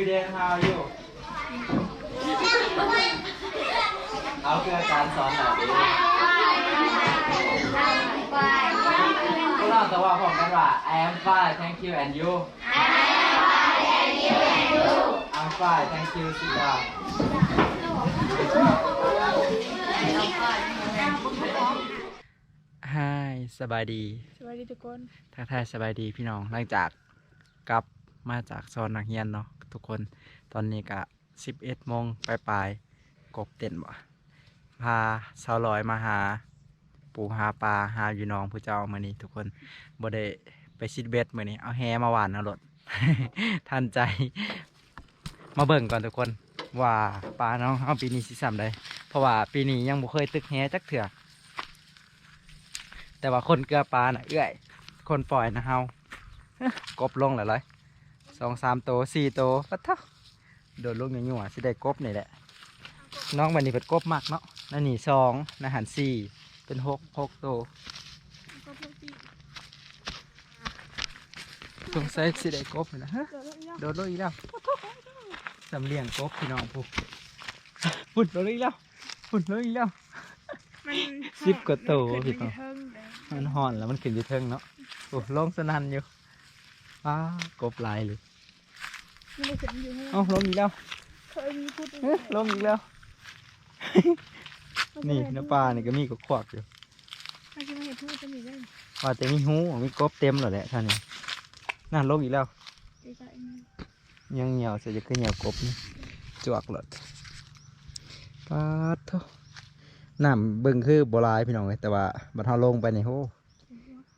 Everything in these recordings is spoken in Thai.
student how are you เอาคืออาจารย์สอนหน่อยดิพวกเราจะว่าผมกันว่า I am fine thank you and you I'm fine thank you sit down ฮายสบายดี สวัสดีทุกคน ทักทายสบายดีพี่น้องหลังจากกลับ มาจากโซนนักเรียนเนาะทุกคนตอนนี้ก็สิบเอ็ดโมงปลายๆกบเต้นบ่พาสาวลอยมาหา ปูหาปลาหาอยู่น้องผู้เจ้ามือนี้ทุกคนบ่ได้ไปซิดเบ็ดมือนี้เอาแฮมาหวานเอารถทันใจมาเบิ่งก่อนทุกคนว่าปลาน้องเอาปีนี้สิซ้ำได้เพราะว่าปีนี้ยังบ่เคยตึกแฮจักเถื่อแต่ว่าคนเกลือปลาน่ะเอื้อย คนปล่อยนะเฮากบลงหลายร้อย สองสามโตสี่โตปะเท่าโดดลงอย่างนี้หว่าสิได้กบนี่แหละ น้องบันนี้เป็นกบมากเนาะนั่นนี่สองนะหันสี่เป็นหกหกโตสงสัยสิได้กบนี่นะฮะเดี๋ยวเราเนี่ยโดดลงอีกแล้วสำเลียงกบพี่น้องผู้ฝุ่นโดดลงอีกแล้วฝุ่นลงอีกแล้วมันสิบกว่าตัวมันพี่น้องไปเทิงเลยมันห่อนแล้วมันขึ้นอยู่เทิงเนาะโอ้ลงสนันอยู่อ้ากบลายเลย มันไม่ขึ้นอยู่ให้เอ้าลงอีกแล้วเคยมีพูดเอ๊ะลงอีกแล้ว นี่น้ำปลานี่ก็มีกบขวากอยู่ถ้าจะมาเห็นพูดจะมีได้ว่าแต่มีหูมีกบเต็มแล้วแหละท่านนี่น่าลงอีกแล้ว ใกล้ๆนี่ยังเหี่ยวเสียจะขึ้นเหี่ยวกบนี่จวกหลดปาดโทน้ำเบิ่งคือโบราณพี่น้องเลยแต่ว่าบัดเทาลงไปในโห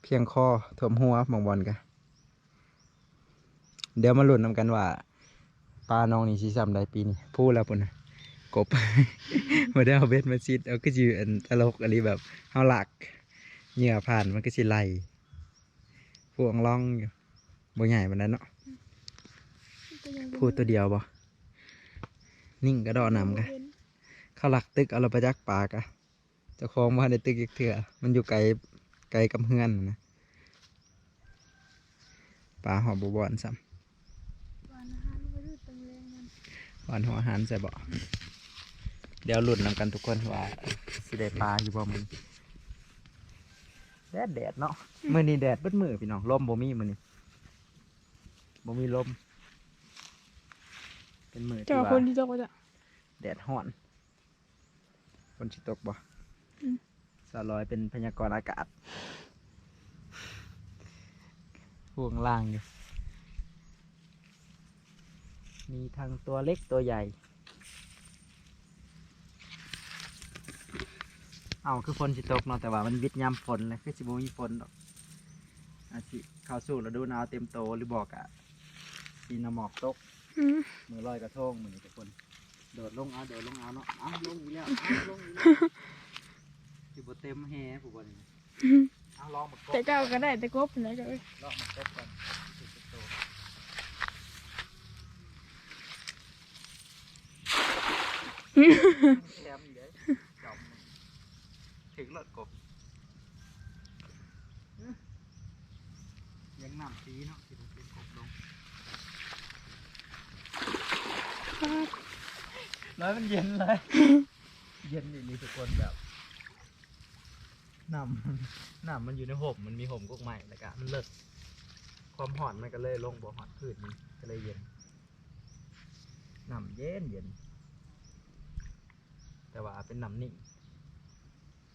เพียงคอถ่วมหัวมองบอลกันเดี๋ยวมาลุ้นนำกันว่า ปลาน้องนี่สิซ้ำได้ปีนี้พูดแล้วปุ่นนะกบ มาได้เอาเบ็ดมาซิดเอาก็จือันตลกอะไรแบบเฮาหลักเหงื่อผ่านมันก็สิไหลพวงล่องอยู่บ่ใหญ่ปานนั้นเนาะพูดตัวเดียวบ่นิ่งกระดอนำกะเข้าหลักตึกเอาเราไปจักปากอะจะคลองมาในตึกอีกเถื่อมันอยู่ไกลไกลกับเฮือนนะปลาหอบบวอนซ้วานอาหารไปดูตังแรงมันำวอนหัวอาหารใส่บ่เดี๋ยวหลุดนำกันทุกคนว่าสิได้ปลาอยู่บ่มึงแดดแดดเนาะมื้อนี้แดดเบิดมือพี่น้องลมบ่มีมื้อนี้บ่มีลม เป็นมือเจ้าที่คนว่าที่ตกจะแดดห้อนฝนสิตกบ่อืมสาวลอยเป็นพยากรณ์อากาศห่วงล่างอยู่ มีทั้งตัวเล็กตัวใหญ่ เอาคือฝนสิตกเนาะแต่ว่ามันวิดยามฝนเลยคือสิบ่มีฝนดอกอาจสิเข้าสู่ฤดูหนาวเต็มโตหรือบอกอะสีน้ำหมอกตก อืมมือลอยกระทงมือนี้ทุกคน โดดลงเอาโดดลงเอาเนาะเอาลงอีกแล้วเอาลงอีกแล้วอยู่บนเต็มแฮผู้บอลนี่เอาลองมากบแต่เจ้าก็ได้แต่กบนะเจ้าเอ้ยลองมากบก่อนสิบโต แถมอีกเลยจอมถึงเลิศกบยังน้ำสีเนาะที่มันเป็นกบลงร้อยมันเย็นเลย เย็นนี่ทุกคนแบบน้ำน้ำมันอยู่ในห่มมันมีห่มกุ๊กใหม่แล้วก็มันเลิศความหอนมันก็เลยลงบ่หอนพืชมันก็เลยเย็นน้ำเย็นเย็น แต่ว่าเป็นน้ำนิ่ง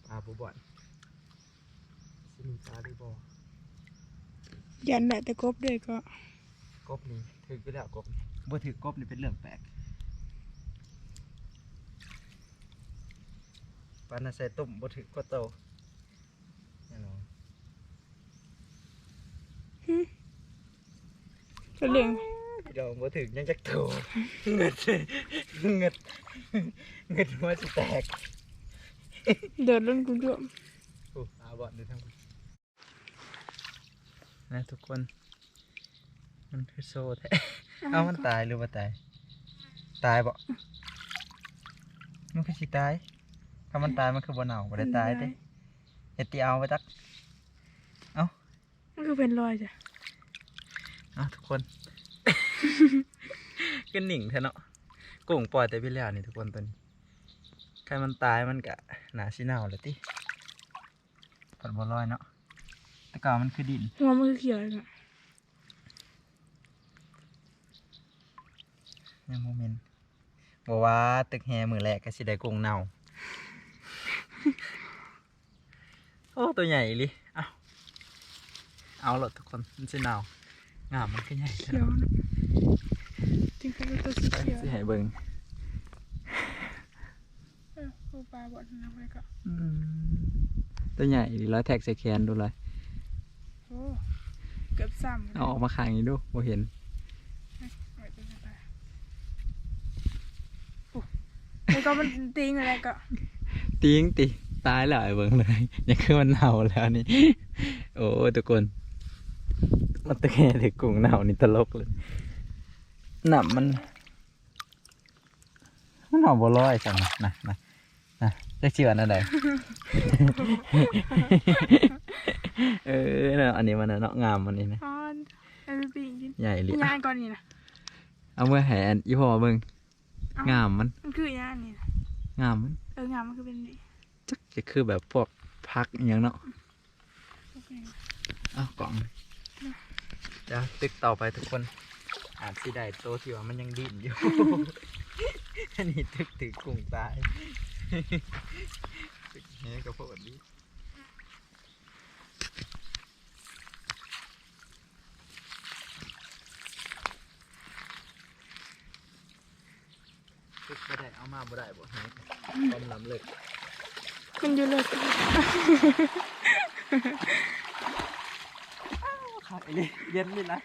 ปลาบูบอนสิมีปลาดูบอยันได้แต่กบด้วยก็กบนี่ถือไปแล้วกบนี่บ่ถือกบนี่เป็นเรื่องแปลกปลานาใส่ตุ่มบ่ถือก็โตแน่นอนก็เลี้ยงพี่ ดองบ่ถึงยังจักโตเงิดเงิดเงิดหัวสิแตกเดินเล่นกุ้งด้วยโอ้อาบอดดูทั้งหมดนะทุกคน มันคือโซ่แท้เอามันตายหรือว่าตาย ตายบ่มันคือสิตายถ้ามันตายมันคือบ่เน่าบ่ได้ตายเด้เฮ็ดตีเอาไปจักมันก็เป็นรอยจ้ะเอาทุกคน ก็หนิ่งแท้เนาะกุ้งปล่อยแต่พี่แล้วนี่ทุกคนตัวนี้ใครมันตายมันกะหนาชิเน่าเลยติปัดบอลอยเนาะแต่ก่อนมันคือดินหัวมันคือเขียวเลยอะยังโมเมนต์บอกว่าตึกแฮมือแรกก็สิได้กุ้งเน่าโอ้ตัวใหญ่อีหลิเอาเอาหลดทุกคนมันสิเน่างามมันก็ใหญ่เขียวนะ จริงๆเป็นตัวสีไปเขียวสิให้เบิ่งเออปูปลาบอดนะไปก็อืมตัวใหญ่อีหลีร้อยแท็กใส่แขนดูเลยโอ้เกือบซ้ำเอาออกมาขางนี้ดูบ่เห็นไว้เป็นอะไรโอ้แล้วก็มันติงอะไรก็ติงติตายแล้วไอ้เบิ่งเลยยังคือมันเน่าแล้วนี่ โอ้ทุกคน มันตะแคงถึงกุ้งเน่านี่ตลกเลย หนับมันมันเน่าบ่ร้อยจังนะนะนะนะจะเชื่อนั่นใดเออเนาะอันนี้มันน่ะเนาะงามมันนี่นะอ๋อไอ้ปีกกินใหญ่เลยยานก่อนนี่นะเอาเมื่อแหอันอีพ่อเบิ่งเอ้างามมันมันคือยานนี่นะงามมันเอองามมันคือเป็นนี่จักจะคือแบบพวกพักอหย่างเนาะโอเคอ้าวกล่องเดี๋ยวตึกต่อไปทุกคน อาจสิได้โตที่ว่ามันยังดิ้นอยู่ อันนี้ตึกถือกุ้งตายตึกแหกับพวกนี้ตึกบ่ได้เอามาบ่ได้บ่แหความล้ำเลิกมันอยู่เลยครับไอ้เย็นลินนะ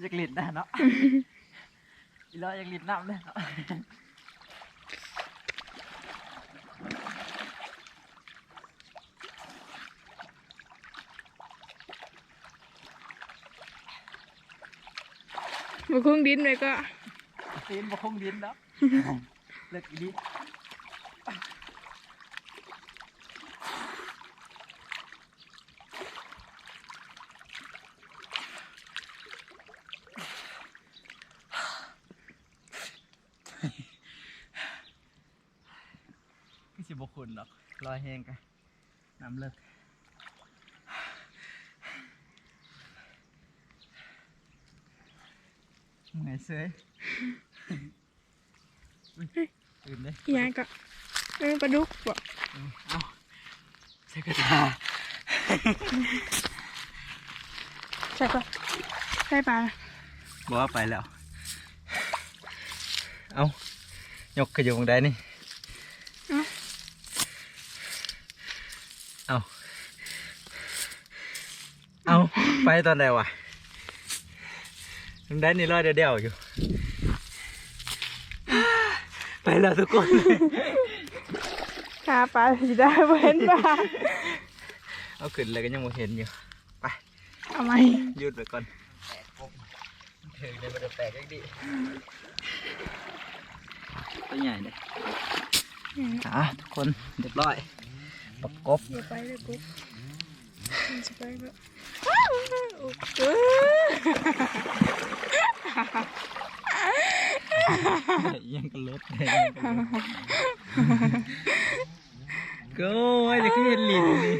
อยากลินได้เนาะอีล้ออยากลินน้ำเลยเนาะมันคุ้งดินเลยก็ตีนบ่คงดินเนาะเลิกอีดีพี่สิบคุณหรอก ลอยแห้งกันน้ำเลิกเมื่อยเสยอุ๊ยตื่นเลยยานก็เออปลาดุกบ่เอาใส่กระดาษใช่ปะใช่ปลานะบอกว่าไปแล้ว เอายกขยุงได้นี่ เอาเอา ไปตอนไหนวะยังได้นี่รอดเดียวๆอยู่ ไปแล้วทุกคนหาปลาสิได้บ่เห็นปลาเอาขึ้นเลยก็ยังไม่เห็นอยู่ ไปเอาไหมหยุดไปก่อนแตกปุ๊บถึงเลยมันจะแตกยังดีตัวใหญ่เลยอะทุกคนเรียบร้อยปกกบอย่าไปเลยกุ๊บมันจะไปแบบโอ้โห ยังกันรถเลยก็ไอ้จะขึ้นเห็นลินนี่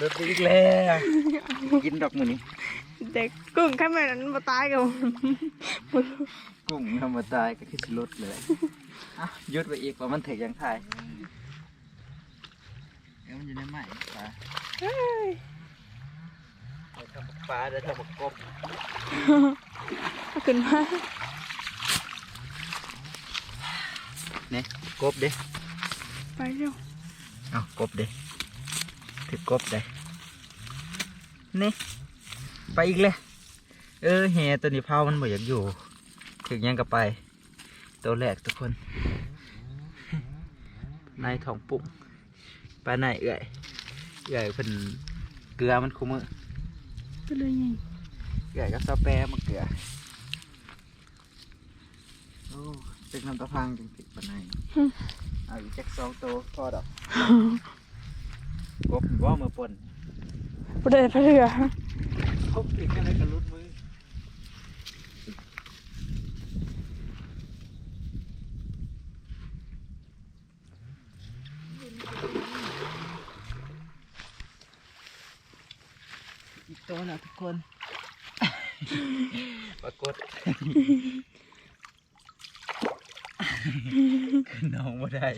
รถอีกแล้วกินดอกมือนี้เด็กกุ้งแค่แม่นั้นมาตายกับกุ้งธรรมดาก็คือสิรถเลยอะยุดไปอีกว่ามันถึงยังไทยเดี๋ยวมันอยู่ในไม้ปลาย ทำปลาเดี๋ยวทำกบเอาขึ้นมาเนี่ยกบเด้ไปเร็วเอากบเด้ถือกบเด้นี่ไปอีกเลยเออแฮตัวนี้เผามันบ่อยากอยู่ถึงยังกับไป ตัวแรกทุกคนนายทองปุ่งปลาไหนายเอื่อยเอื่อยเพิ่นเกลือมันคุ้มือ ก็เลยไงเอื่อยก็ซอแปรมาเกลือโอ้ตึกน้ำตะพังจังติดปลาไหนายเอาอีกจักสองตัวพอดอกกบว่ามือปนประเดี๋ยวไปเรือพบถึงอะไรกันรุดมือ ตัวแล้วทุกคนปรากฏขึ้นน้องบ่ได้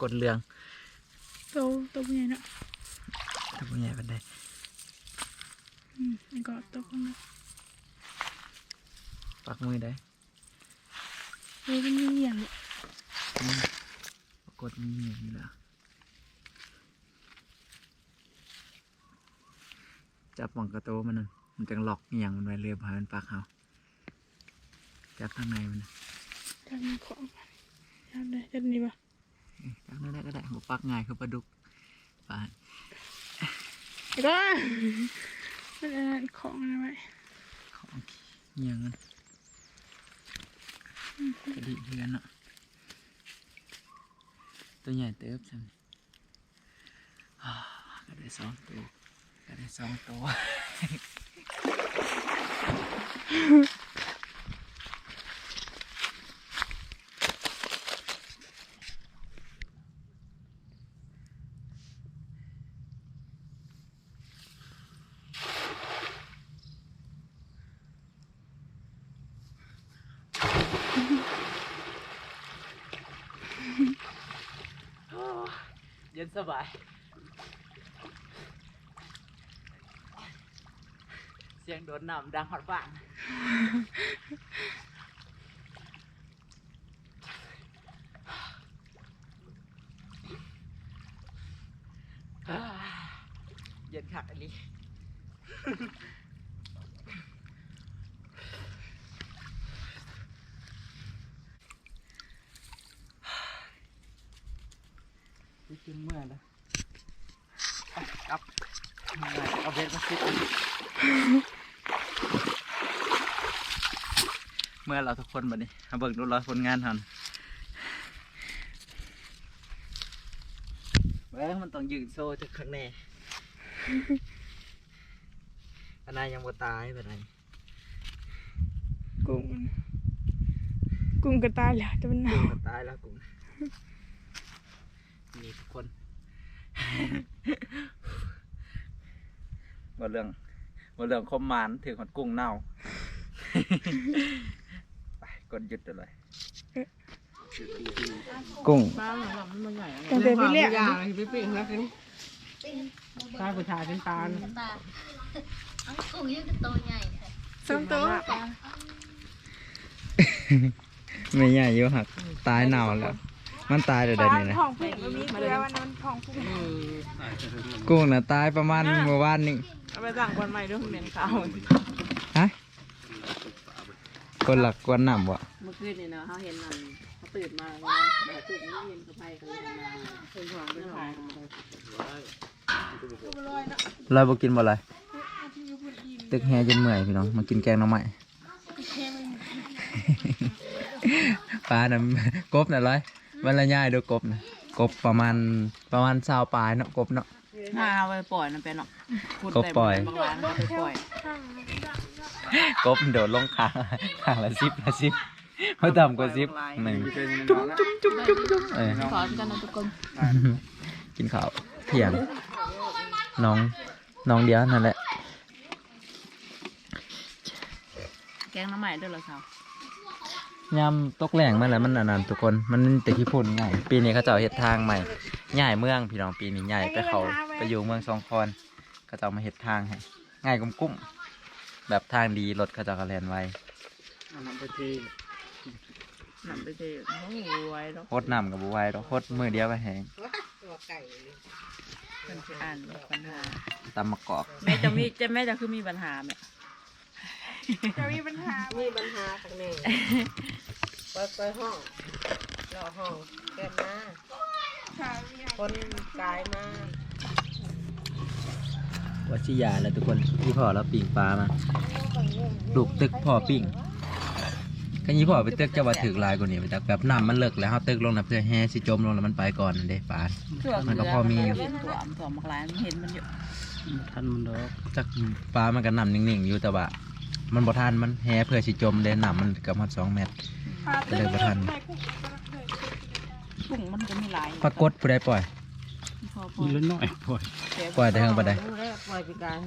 กดเรื่องโตโตเป็นไงเนาะถ้าผู้ใหญ่เป็นได้อืมแล้วก็โตข้างหน้าปักมือได้เฮ้ยมันมีอย่างเนี่ยอืมปรา กฏมีเหนียอยู่แล้วจับหมองกระโตมันนั่นมันจังหลอกเงียงมันไว้เรือพายมันปักเขาจับข้างในมันน่ะทำมีของทำได้จัดนี่ปะเอ้ยจับนั่นได้ก็ได้หัวปักง่ายคือปลาดุกปลาแล้วก็มันอันนั้นของอะไรไว้ของเงียงมันกระดิเพื่อนเนาะ ตัวใหญ่เติบจังอ่าก็ได้สองตัวก็ได้สองตัว เย็นสบาย เสียงโดนน้ำดังหอดบ้านเย็นคักอันนี้ ไปกิน เมื่อยแล้วไปกลับเมื่อยเอาเบ็ดมาซิดเมื่อเราทุกคนบัดนี้มาเบิกดูรอยผลงานทันเบ้มันต้องยืนโซ่จากข้างในอันนั้นยังบ่ตายแบบไหนกุ้งมันกุ้งกระตายแล้วแต่มันหนากุ้งวก็ตายแล้วกุ้ง นี่ทุกคนว่าเรื่องว่าเรื่องคมหมานถือขอนกุ้งเน่า ไปกดหยุดเลย กุ้งปลาหลังมันใหญ่ตั้งแต่ที่แรกยาไปปิ้งแล้วกินปลาผู้ชายเป็นปลาตาเอากุ้งยังก็ตัวใหญ่ค่ะสองตัวไม่ใหญ่เยอะหักตายเน่าแล้ว มันตายเดี๋ยวปลานี้นะทองผุ้งมันมีเกลือวันนั้นมันทองผุ้งกุ้งน่ะตายประมาณเมื่อวานนี้เอาไปสั่งคนใหม่ด้วยเหม็นขาวฮะคนหลักกวนน้ำวะเมื่อคืนนี่เนาะเขาเห็นมันเขาตื่นมาแล้วตื่นไม่เห็นกระไพเขาเลยมาเป็นหอมเป็นหอมเราบ่กินบ่เลยตึกแฮจนเมื่อยพี่น้องมากินแกงหน้ำใหม่ปลาน่ะกบน่ะร้อย วันละย่ายดูกบนะกบประมาณประมาณสาวปลายเนาะกบเนาะถ้าเอาไปปล่อยนั่นเป็นหรอกก็ปล่อยบางร้านเขาไปปล่อย กบโดดลงคางคางละสิบละสิบเขาต่ำกว่าสิบหนึ่งจุ๊บจุ๊บจุ๊บจุ๊บจุ๊บเออสอนกันนะทุกคนกินข้าวเที่ยงน้องน้องเดียวนั่นแหละ แกงน้ำใหม่ด้วยเหรอสาว ยำตกแรงมาแล้วมันอันนั้นทุกคนมันแต่ที่พุ่นง่ายปีนี้เขาเจะเฮ็ดทางใหม่ใหญ่เมืองพี่น้องปีนี้ใหญ่ไปเขาไปอยู่เมืองสองคอนเขาเจะมาเฮ็ดทางให้ง่ายกุ้มกุ้มแบบทางดีรถเขาเจะกระแลนไว้นำไปเทนำไปเทโอ้โหไว้แล้วโคตรน้ำกับบัวไว้ดอกโคตรมือเดียวก็แห้งมันจะอ่านปัญหาตำมะกอกแม่จะมีจะแม่จะคือมีปัญหาไหม จะมีปัญหามีปัญหาทางนี้ไปไปห้องรอห้องแก้มาค่ะมีหาคนกายมาวัชิยาแล้วทุกคนที่พ่อเราปิ่งปลามาลูกตึกพ่อปิ่งกันยี่พ่อไปตึกจะว่าถึกหลายกว่านี้ไปจากแบบน้ำมันเลิกแล้วเขาตึกลงนะเพื่อแห่สิจมลงแล้วมันไปก่อนนั่นเด้ปลามันก็พอมีอยู่เห็นตัวมตัวมักร้ายมันเห็นมันอยู่ทันมันดอกจากปลามันก็นำนิ่งๆอยู่แต่ว่า มันบ่ทันมันแห่เพื่อสิจมเด้น้ำมันกับฮอดสองเมตรปลาก็เลยบ่ทันใส่กุ้งกระลักเลยกุ้งมันก็มีหลายปรากฏผู้ใดปล่อย พอพอนี่ละน้อยปล่อยปล่อยแต่เฮงปานใดรู้แล้วปล่อยไปการ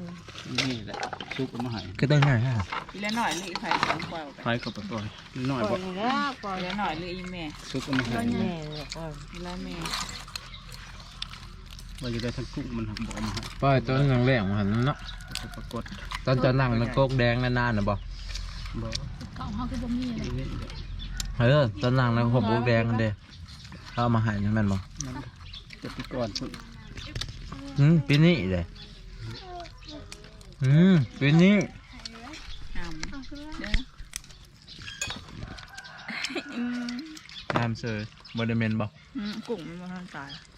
นี่แหละซุกเอามาให้คือต้องใหญ่ฮะอีแล้วหน่อยหรืออีไผ่สองปล่อยออกไปไปก็ไปปล่อยนี่น้อยปล่บ่อยนี่แล้วปล่อยอีแล้วหน่อยหรืออีแม่ซุกเอามาให้แม่เนี่ยปล่อย อีแล้วแม่ ว่าจะได้ทั้งกุ้งมันหักบ่เอามาให้ปล่อยตัวนังแรงมาหันเนาะแต่ปรากฏตอนจะนั่งในโกกแดงนานๆน่ะบ่บ่เก่าเขาคือบ่มีเลยนี่แหละเออตอนนั่งในหัวโกกแดงนั่นเด้เอามาใหายนั่นแม่นบ่นั่นจะไปก่อนพุ่นอืมปีนี้เลยอืมปีนี้งามเด้ออืมงามเซยบ่ได้แม่นบ่อืมกุ้งมันมาทางตายอืม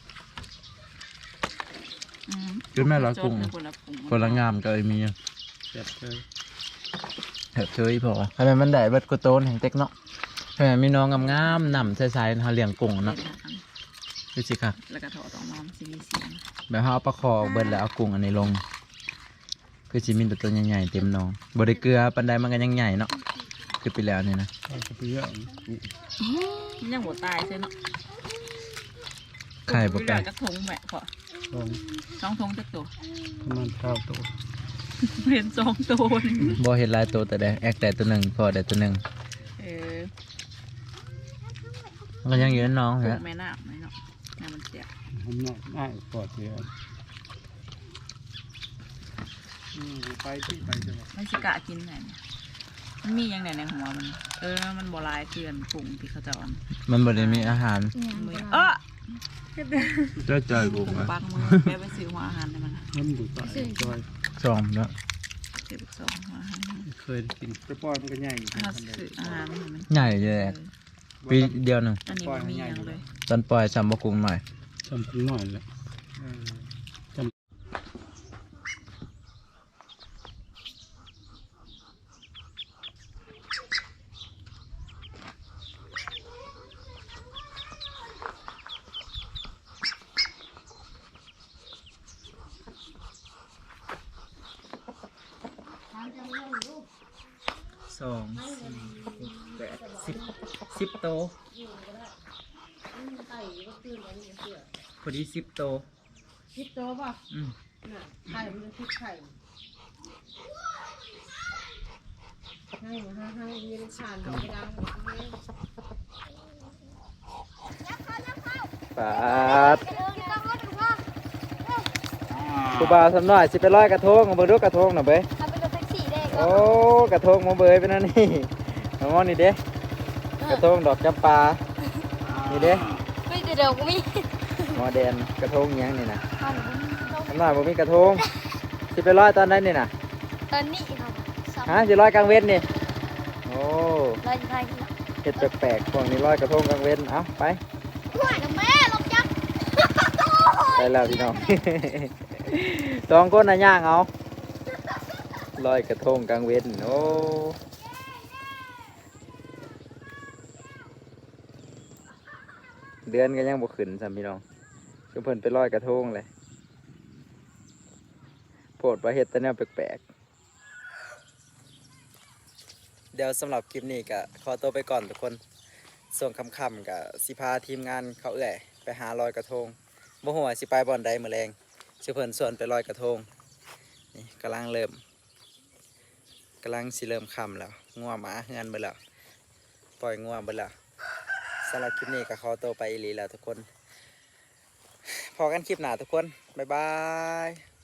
คือแม่ร้อยกุ้งคนละกุ้งคนละงามก็ไอ้มีแซ่บเลยเถอะเชยพอทำไมมันได้เบิดกูโตนแห่งเต็กเนาะทำไมมีน้องงามๆนำใส่ๆเฮาเลี้ยงกุ้งเนาะดูสิครับแล้วก็ถอดออกมามันสิมีเสียงแบบเฮาเอาปลาคอเบิดแล้วเอากุ้งอันนี้ลง คือสิมีแต่ตัวใหญ่ๆเต็มหนองบ่ได้เกลือปานใดมันก็ยังใหญ่เนาะคือไปแล้วนี่นะเอาไปเยอะมันยังหัวตายใช่เนาะไข่บ่ไปไก่กระทงแหมพอส องสองทงจักตัวประมาณเท่าตัวเห็นสองตัวนี่บ่เห็นหลายตัวแต่ได้แอกแต่ตัวหนึงพอได้ตัวหนึงเออมันก็ยังอยู่ในหน้องปลูแหละกแม่น้ำไหมเนาะน้ำมันเสียทำนอกง่ายปลอดเดียวอืมไปที่ไปจังหวัดมันสิกะกินไหนเนี่ยมันมีอย่างไหนในหัวมัน เออ มันบลายเกลือนปรุงที่เขาจะเอ่อนมันบ่ได้มีอาหารมือเออ เจ้าจอยปรุงปังมือแม่ไปซื้อหัวอาหารให้มันนะมันดูตายจอยสองเนาะซื้อสองหัวอาหารให้มันเคยกินไปปล่อยมันก็ใหญ่อยู่ถ้าซื้ออาหารให้มันใหญ่เลยอะปีเดียวหนึงอันนี้มันมีอย่างเลยตอนปล่อยซัมบ่กุ้งหน่อยจำเป็นหน่อยแหละ สองแปดสิบสิบโตพอดีสิบโตคิดโตป่ะอืมน่ะไข่มันคิดไข่ให้ให้ให้มีลูกชานดอกดังปาดครูบาสำน้อยสิไปลอยกระทงมาเบิ่งดูกระทงหน่อยเบ้ย โอ้กระทงมาเบยเป็นอันนี่มามองนี่เด้กระทงดอกจำปานี่เด้ไม่เดี๋ยวก็มีหมอแดนกระทงหยังนี่นะตอนสำน้อยบ่มีกระทงสิไปลอยตอนไหนนี่นะตอนนี้ครับสามฮะสิลอยกลางเว้นนี่โอ้ร้อยไทยกันเห็ดแปลกๆพวกนี้ลอยกระทงกลางเว้นเอาไปห่วยกับแม่ลงจักไปแล้วพี่น้องสองคนน่ะย่างเอา ลอยกระทงกลางเว้นโอ้เดือนก็ยังบ่ขึ้นซ้ำพี่น้องคือเพิ่นไปลอยกระทงเลยโปรดประเฮ็ดแต่แนวแปลกๆ เดี๋ยวสำหรับคลิปนี้ก็ขอตัวไปก่อนทุกคน ส่วนคำกับสิพาทีมงานเขาเอื่อยไปหาลอยกระทงบ่หัวสิไปบ่อนใดมือแรงสิเพิ่นส่วนไปลอยกระทงนี่กำลังเริ่ม กำลังสิเริ่มคำแล้วง่วหมาเฮือนเบิดแล้วปล่อยง่วเบิดแล้วสำหรับคลิปนี้ก็ขอตัวไปอีหลีแล้วทุกคน พอกันคลิปหน้าทุกคน บ๊ายบาย